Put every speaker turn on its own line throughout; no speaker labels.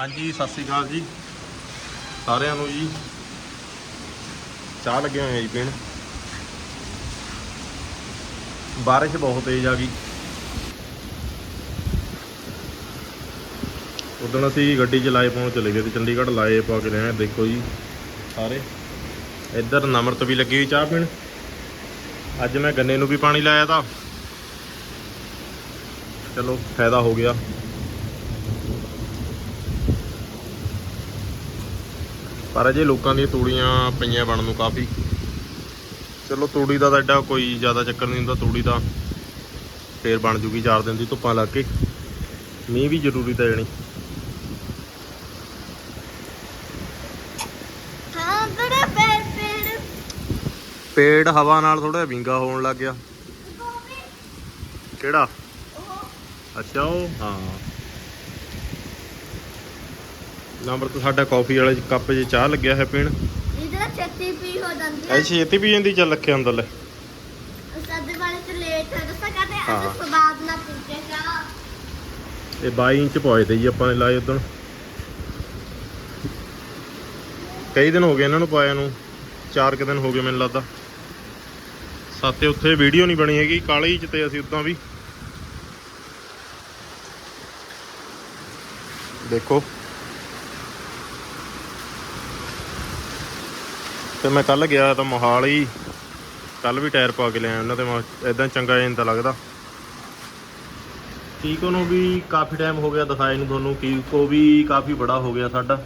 ਹਾਂਜੀ, ਸਤਿ ਸ੍ਰੀ ਅਕਾਲ ਜੀ। ਸਾਰਿਆਂ ਨੂੰ ਜੀ। ਚਾਹ ਲੱਗੇ ਹੋਏ ਆ ਜੀ ਪੀਣ। ਬਾਰਿਸ਼ ਬਹੁਤ ਤੇਜ਼ ਆ ਗਈ। ਉਦੋਂ ਅਸੀਂ ਗੱਡੀ ਚ ਲਾਏ ਪਾਉਣ ਚਲੇ ਗਏ ਤੇ ਚੰਡੀਗੜ੍ਹ ਲਾਏ ਪਾ ਕੇ ਰਹੇ ਆ ਦੇਖੋ ਜੀ, ਸਾਰੇ। ਇੱਧਰ ਨਮਰਤ ਵੀ ਲੱਗੀ ਹੋਈ ਚਾਹ ਪੀਣ। ਅੱਜ ਮੈਂ ਗੰਨੇ ਨੂੰ ਵੀ ਪਾਣੀ ਲਾਇਆ ਤਾਂ। ਚਲੋ, ਫਾਇਦਾ ਹੋ ਗਿਆ। ਪਰ ਅਜੇ ਲੋਕਾਂ ਦੀਆਂ ਤੂੜੀਆਂ ਪਈਆਂ ਬਣਨ ਨੂੰ ਕਾਫੀ। ਚਲੋ ਤੂੜੀ ਦਾ ਤਾਂ ਐਡਾ ਕੋਈ ਜ਼ਿਆਦਾ ਚੱਕਰ ਨਹੀਂ ਹੁੰਦਾ ਤੂੜੀ ਦਾ ਫੇਰ ਬਣ ਜੂਗੀ 4 ਦਿਨ ਦੀ ਧੁੱਪਾਂ ਲੱਗ ਕੇ। ਮੀਂਹ ਵੀ ਜ਼ਰੂਰੀ ਤਾਂ ਜਣੀ ਪੇੜ। ਹਵਾ ਨਾਲ ਥੋੜਾ ਵਿੰਗਾ ਹੋਣ ਲੱਗ ਗਿਆ। ਕਿਹੜਾ? ਅੱਛਾ ਉਹ ਹਾਂ। ਨੰਬਰ ਤਾਂ ਸਾਡਾ ਕਾਫੀ ਵਾਲੇ ਕੱਪ 'ਚ ਚਾਹ ਲੱਗਿਆ ਹੈ ਪੀਣ।
ਇਹਦਾ ਛੇਤੀ ਪੀ ਹੋ ਜਾਂਦੀ ਹੈ।
ਐ ਛੇਤੀ ਪੀ ਜਾਂਦੀ ਚੱਲ ਰੱਖਿਆ ਅੰਦਰ ਲੈ।
ਸਾਡੇ ਵਾਲੇ ਤੇ ਲੇਟ ਹੈ ਦੱਸਾਂ ਕਹਤੇ
ਹਾਂ।
ਅੱਜ ਸਵਾਦ ਨਾ ਪੀਤੇ ਕਾ
ਇਹ 22 ਇੰਚ ਤੇ ਜੀ ਆਪਾਂ ਨੇ ਲਾਏ ਉਦੋਂ ਕਈ ਦਿਨ ਹੋ ਗਏ ਇਹਨਾਂ ਨੂੰ ਪਾਇਆ ਨੂੰ। ਚਾਰ ਕੁ ਦਿਨ ਹੋ ਗਏ ਮੈਨੂੰ ਲੱਗਦਾ। ਸਾਤੇ ਉੱਥੇ ਵੀਡੀਓ ਨਹੀਂ ਬਣੀ ਹੈਗੀ ਕਾਲੀ ਚ ਤੇ ਅਸੀਂ ਉਦਾਂ ਵੀ। ਦੇਖੋ। ਤੇ ਮੈਂ ਕੱਲ ਗਿਆ ਤਾਂ ਮੋਹਾਲੀ। ਕੱਲ ਵੀ ਟਾਇਰ ਪਾ ਕੇ ਲਿਆ ਉਹਨਾਂ ਤੇ ਇਦਾਂ ਚੰਗਾ ਜਿਹਾ ਨਹੀਂ ਤਾਂ ਲੱਗਦਾ। ਕੀਕੋ ਨੂੰ ਵੀ ਕਾਫੀ ਟਾਈਮ ਹੋ ਗਿਆ ਦਿਖਾਏ ਨੂੰ ਤੁਹਾਨੂੰ। ਕੀਕੋ ਵੀ ਕਾਫੀ ਬੜਾ ਹੋ ਗਿਆ ਸਾਡਾ।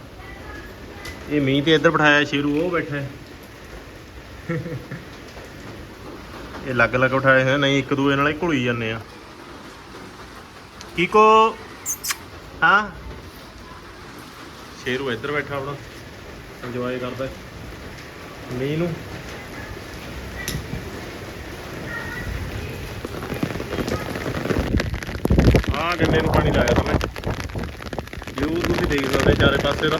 ਇਹ ਮੀਂਹ ਤੇ ਇੱਧਰ ਬਿਠਾਇਆ ਸ਼ੇਰੂ, ਉਹ ਬੈਠਾ। ਇਹ ਲੱਗ ਲੱਗ ਉਠਾਏ ਹੋਏ ਨਹੀਂ, ਇੱਕ ਦੂਏ ਨਾਲ ਹੀ ਘੁਲੀ ਜਾਂਦੇ ਆ। ਕੀਕੋ ਹਾਂ। ਸ਼ੇਰੂ ਇੱਧਰ ਬੈਠਾ ਆਪਣਾ। ਇੰਜੋਏ ਕਰਦਾ। ਮੀਂਹ ਨੂੰ ਆਹ ਗੰਨੇ ਨੂੰ ਪਾਣੀ ਲਾਇਆ ਤਾਂ ਮੈਂ ਵਿਊ ਤੁਸੀਂ ਦੇਖ ਸਕਦੇ ਚਾਰੇ ਪਾਸੇ ਦਾ।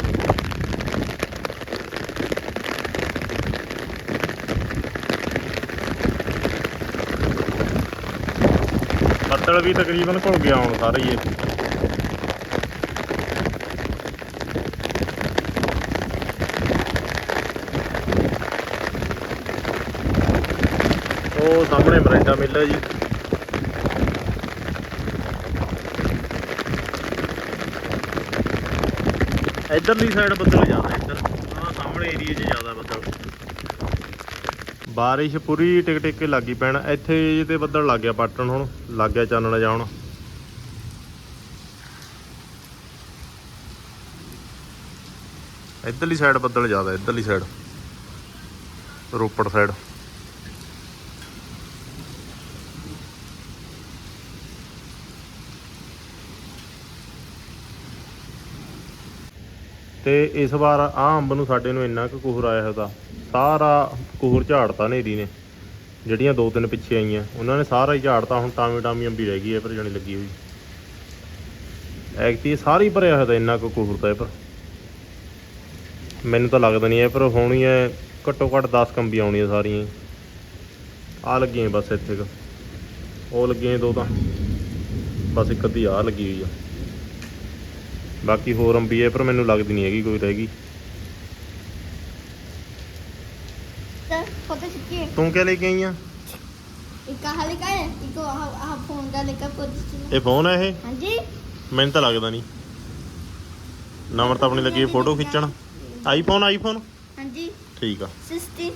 ਬੱਦਲ ਵੀ ਤਕਰੀਬਨ ਘੁਲ ਗਿਆ ਹੁਣ ਸਾਰੇ ਹੀ ਇਹ। ਉਹ ਸਾਹਮਣੇ ਮਰਿੰਡਾ ਮਿਲ ਹੈ ਜੀ। ਇਧਰਲੀ ਸਾਈਡ ਬੱਦਲ ਜ਼ਿਆਦਾ, ਇੱਧਰ। ਆਹ ਸਾਹਮਣੇ ਏਰੀਆ 'ਚ ਜ਼ਿਆਦਾ ਬੱਦਲ। ਬਾਰਿਸ਼ ਪੂਰੀ ਟਿਕ ਟਿਕ ਕੇ ਲੱਗੀ ਪੈਣ। ਇੱਥੇ ਤੇ ਬੱਦਲ ਲੱਗ ਗਿਆ ਪਾਟਣ ਹੁਣ, ਲੱਗ ਗਿਆ ਚਾਨਣਾ ਜਾਉਣ ਇਧਰਲੀ ਸਾਈਡ ਬੱਦਲ ਜ਼ਿਆਦਾ, ਇਧਰਲੀ ਸਾਈਡ ਰੋਪੜ ਸਾਈਡ ਤੇ ਇਸ ਵਾਰ ਆ ਅੰਬ ਨੂੰ ਸਾਡੇ ਨੂੰ ਇੰਨਾ ਕੁ ਕੁਹਰ ਆਇਆ ਹੋਦਾ ਸਾਰਾ ਕੁਹਰ ਝਾੜਤਾ ਨੇਰੀ ਨੇ। ਜਿਹੜੀਆਂ ਦੋ ਤਿੰਨ ਪਿੱਛੇ ਆਈਆਂ। ਉਹਨਾਂ ਨੇ ਸਾਰਾ ਹੀ ਝਾੜਤਾ, ਹੁਣ ਟਾਮੀ ਟਾਮੀ ਅੰਬੀ ਰਹਿ ਗਈ ਹੈ ਪਰ ਜਣੀ ਲੱਗੀ ਹੋਈ। ਐਕਟੀ ਸਾਰੀ ਭਰਿਆ ਹੋਇਆ ਤਾਂ ਇੰਨਾ ਕੁ ਕੁਹਰ ਤਾਂ ਇਹ ਪਰ। ਮੈਨੂੰ ਤਾਂ ਲੱਗਦਾ ਨਹੀਂ ਇਹ ਪਰ ਹੋਣੀ ਹੈ ਘੱਟੋ ਘੱਟ 10 ਕੰਬੀ ਆਉਣੀਆਂ ਸਾਰੀਆਂ। ਆ ਲੱਗੀਆਂ ਬਸ ਇੱਥੇ ਕੁ। ਉਹ ਲੱਗੀਆਂ ਦੋ ਤਾਂ। ਬਸ ਇੱਕ ਅੱਧੀ ਆ ਲੱਗੀ ਹੋਈ ਆ। ਬਾਕੀ ਹੋਰ ਅੰਬੀ ਹੈ ਪਰ ਮੈਨੂੰ ਲੱਗਦੀ ਨਹੀਂ ਹੈਗੀ ਕੋਈ ਰਹਿ ਗਈ।
ਤਾਂ
ਕਿਆ ਲੈ ਕੇ ਆਈ ਆ?
ਇੱਕ ਆਹ ਲਿਖਾ ਹੈ ਇੱਕ ਆਹ ਫੋਨ ਦਾ ਲਿਖਾ ਪੋਜ਼ਿਸ਼ਨ
ਇਹ ਫੋਨ ਹੈ ਇਹ?
ਹਾਂਜੀ।
ਮੈਨੂੰ ਤਾਂ ਲੱਗਦਾ ਨਹੀਂ। ਨੰਬਰ ਤਾਂ ਆਪਣੀ ਲੱਗੀ ਫੋਟੋ ਖਿੱਚਣ। ਆਈਫੋਨ ਆਈਫੋਨ
ਹਾਂਜੀ।
ਠੀਕ ਆ।
16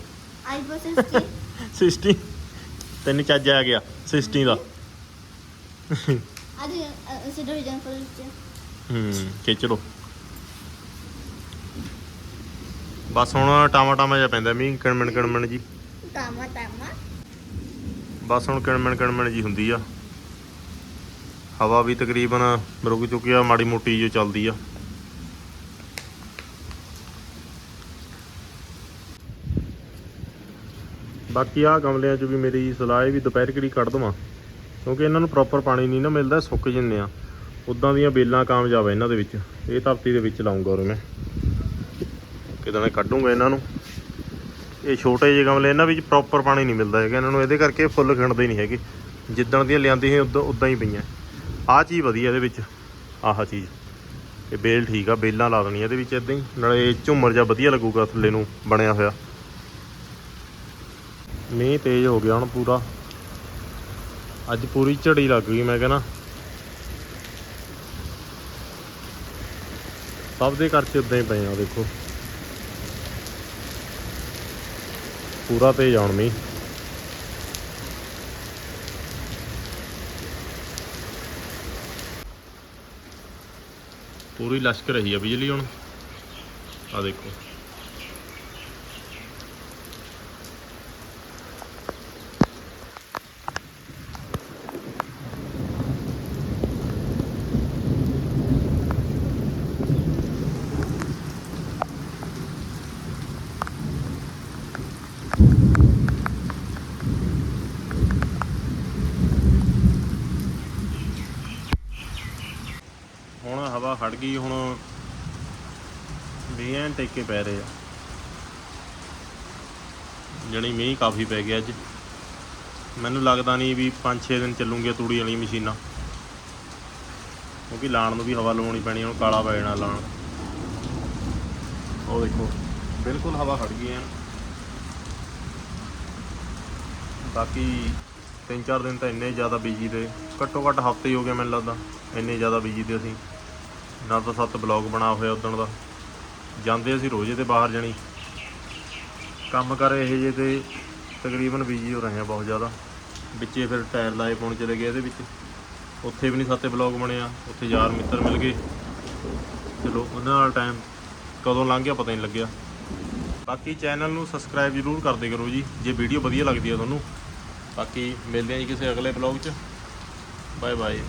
ਆਈਫੋਨ 16
60 ਤੈਨੂੰ ਚੱਜ ਆ ਗਿਆ 60 ਦਾ।
ਅੱਜ ਸਿੱਧਾ ਵਿਜਨ ਫੋਨ
ਹੂੰ ਖਿੱਚ ਲੋ ਬਸ ਹੁਣ ਟਾਮਾ ਟਾਮਾ ਜਿਹਾ ਪੈਂਦਾ ਮੀਂਹ ਕਣਮਣ ਕਣਮਣ ਜੀ।
ਤਾਮਾ ਤਾਮਾ
ਬਸ ਹੁਣ ਕਣਮਣ ਕਣਮਣ ਜੀ ਹੁੰਦੀ ਆ। ਹਵਾ ਵੀ ਤਕਰੀਬਨ ਰੁਕ ਚੁੱਕੀ ਆ ਮਾੜੀ ਮੋਟੀ ਜੋ ਚੱਲਦੀ ਆ। ਬਾਕੀ ਆ ਗਮਲਿਆਂ 'ਚ ਵੀ ਮੇਰੀ ਸਲਾਹ ਹੈ ਵੀ ਦੁਪਹਿਰ ਕਿਹੜੀ ਕੱਢ ਦਵਾਂ ਕਿਉਂਕਿ ਇਹਨਾਂ ਨੂੰ ਪ੍ਰੋਪਰ ਪਾਣੀ ਨਹੀਂ ਨਾ ਮਿਲਦਾ ਸੁੱਕ ਜਿੰਨੇ ਆ। ਉਦਾਂ ਦੀਆਂ ਬੇਲਾਂ ਕਾਮਯਾਬ ਆ ਇਹਨਾਂ ਦੇ ਵਿੱਚ। ਇਹ ਧਰਤੀ ਦੇ ਵਿੱਚ ਲਾਉਂਗਾ ਉਰੇ ਮੈਂ। ਕਿਦਾਂ ਮੈਂ ਕੱਢੂੰਗਾ ਇਹਨਾਂ ਨੂੰ। ਇਹ ਛੋਟੇ ਜਿਹੇ ਗਮਲੇ, ਇਹਨਾਂ ਵਿੱਚ ਪ੍ਰੋਪਰ ਪਾਣੀ ਨਹੀਂ ਮਿਲਦਾ ਹੈਗਾ। ਇਹਨਾਂ ਨੂੰ ਇਹਦੇ ਕਰਕੇ ਫੁੱਲ ਖਿੰਡਦੇ ਨਹੀਂ ਹੈਗੇ। ਜਿੱਦਣ ਦੀਆਂ ਲਿਆਂਦੀ ਸੀ, ਉਦਾਂ ਉਦਾਂ ਹੀ ਪਈਆਂ। ਆਹ ਚੀਜ਼ ਵਧੀਆ ਇਹਦੇ ਵਿੱਚ। ਆਹ ਚੀਜ਼। ਇਹ ਬੇਲ ਠੀਕ ਆ, ਬੇਲਾਂ ਲਾ ਦੇਣੀ ਇਹਦੇ ਵਿੱਚ ਇਦਾਂ ਹੀ। ਨਾਲੇ ਝੁੰਮਰ ਜਿਹਾ ਵਧੀਆ ਲੱਗੂਗਾ ਥੱਲੇ ਨੂੰ ਬਣਿਆ ਹੋਇਆ। ਮੀਂਹ ਤੇਜ਼ ਹੋ ਗਿਆ ਹੁਣ ਪੂਰਾ। ਅੱਜ ਪੂਰੀ ਝੜੀ ਲੱਗ ਗਈ ਮੈਂ ਕਹਿੰਦਾ। ਸਭ ਦੇ ਘਰ 'ਚ ਹੀ ਪਏ ਆ, ਦੇਖੋ। ਪੂਰਾ ਤੇਜ਼ ਆਉਣ ਮੀਂਹ। ਪੂਰੀ ਲਸ਼ਕ ਰਹੀ ਆ ਬਿਜਲੀ ਹੁਣ। ਆ ਦੇਖੋ ਹੁਣ ਹਵਾ ਖੜ ਗਈ, ਹੁਣ ਵੀ ਐਨ ਟੇਕੇ ਪੈ ਰਹੇ ਆ। ਜਣੀ ਮੀਂਹ ਕਾਫੀ ਪੈ ਗਿਆ ਅੱਜ। ਮੈਨੂੰ ਲੱਗਦਾ ਨਹੀਂ ਵੀ 5-6 ਦਿਨ ਚੱਲੂਗੇ ਤੂੜੀ ਵਾਲੀ ਮਸ਼ੀਨਾਂ। ਕਿਉਂਕਿ ਲਾਣ ਨੂੰ ਵੀ ਹਵਾ ਲਾਉਣੀ ਪੈਣੀ, ਹੁਣ ਕਾਲਾ ਪੈ ਜਾਣਾ ਲਾਣ। ਉਹ ਦੇਖੋ, ਬਿਲਕੁਲ ਹਵਾ ਖੜ ਗਈ ਐ ਬਾਕੀ ਤਿੰਨ ਚਾਰ ਦਿਨ ਤਾਂ ਇੰਨੇ ਜ਼ਿਆਦਾ ਬਿਜ਼ੀ ਤੇ ਘੱਟੋ ਘੱਟ ਹਫ਼ਤੇ ਹੀ ਹੋ ਗਏ ਮੈਨੂੰ ਲੱਗਦਾ, ਇੰਨੇ ਜ਼ਿਆਦਾ ਬਿਜ਼ੀ ਤੇ ਅਸੀਂ। ਨਾ ਤਾਂ ਸੱਤ ਬਲੌਗ ਬਣਾ ਹੋਇਆ ਉਦਣ ਦਾ। ਜਾਂਦੇ ਅਸੀਂ ਰੋਜ਼ੇ ਤੇ ਬਾਹਰ ਜਾਣੀ। ਕੰਮ ਕਰ ਇਹ ਜੇ ਤੇ ਤਕਰੀਬਨ ਬਿਜ਼ੀ ਹੋ ਰਹੇ ਆ ਬਹੁਤ ਜ਼ਿਆਦਾ। ਵਿੱਚੇ ਫਿਰ ਟਾਇਰ ਲਾਏ ਪਾਉਣ ਚਲੇ ਗਏ ਇਹਦੇ ਵਿੱਚ। ਉੱਥੇ ਵੀ ਨਹੀਂ ਸਾਤੇ ਬਲੌਗ ਬਣਿਆ ਉੱਥੇ ਯਾਰ ਮਿੱਤਰ ਮਿਲ ਗਏ। ਚਲੋ, ਉਹਨਾਂ ਨਾਲ ਟਾਈਮ ਕਦੋਂ ਲੰਘ ਗਿਆ ਪਤਾ ਨਹੀਂ ਲੱਗਿਆ। ਬਾਕੀ ਚੈਨਲ ਨੂੰ ਸਬਸਕ੍ਰਾਈਬ ਜ਼ਰੂਰ ਕਰਦੇ ਕਰੋ ਜੀ। ਜੇ ਵੀਡੀਓ ਵਧੀਆ ਲੱਗਦੀ ਹੈ ਤੁਹਾਨੂੰ। ਬਾਕੀ ਮਿਲਦੇ ਹਾਂ ਜੀ ਕਿਸੇ ਅਗਲੇ ਬਲੌਗ 'ਚ। Bye bye